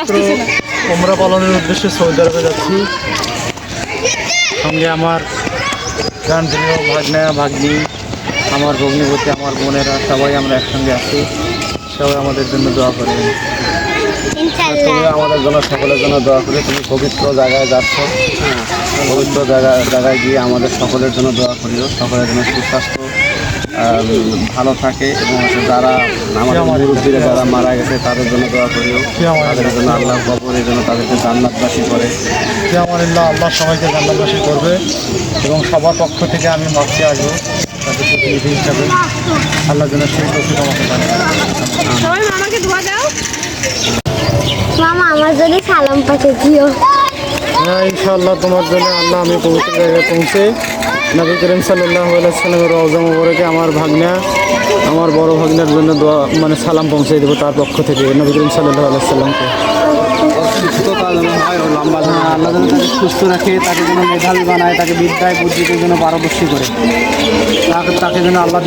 কোমরা পালনের উদ্দেশ্যে সৌদি আরবে যাচ্ছি। সঙ্গে আমার গান প্রিয় ভাগ্না ভাগ্নি আমার ভগ্নিপতি আমার বোনেরা সবাই আমরা একসঙ্গে আছি। সবাই আমাদের জন্য দোয়া করবেন। তুমি আমাদের জন্য সকলের জন্য দোয়া করে তুমি পবিত্র জায়গায় যাচ্ছ। পবিত্র জায়গা জায়গায় গিয়ে আমাদের সকলের জন্য দোয়া করিও সকলের জন্য সুস্বাস্থ্য। ভালো থাকে এবং যারা আমাদের মুরব্বীরা যারা মারা গেছে তাদের জন্য দোয়া করিও। তাদের জন্য আল্লাহ কবরের জন্য তাদেরকে জান্নাতবাসী করে। ইল্লাহ আল্লাহ সবাইকে জান্নাতবাসী করবে এবং সবার পক্ষ থেকে আমি মাপতে আসব তাদের প্রতিনিধি হিসাবে আল্লাহ যেন সেই তফিক আমাকে মামা আমার জন্য সালাম পাঠিয়ে দিও। হ্যাঁ ইনশাআল্লাহ তোমার জন্য আল্লাহ আমি পবিত্র জায়গায় পৌঁছে নবী করিম সাল্লামের রওজা মোবারকে আমার ভাগ্না, আমার বড় ভাগ্নার জন্য দোয়া মানে সালাম পৌঁছে দেবো তার পক্ষ থেকে নবী করিম সাল্লাহ সাল্লামকে সুস্থতা যেন ও লম্বা যেন হয়। আল্লাহ সুস্থ রাখে, তাকে যেন মেধাবী বানায়, তাকে বিদ্যায় বুদ্ধিতে যেন পারদর্শী করে তাকে তাকে যেন আল্লাহ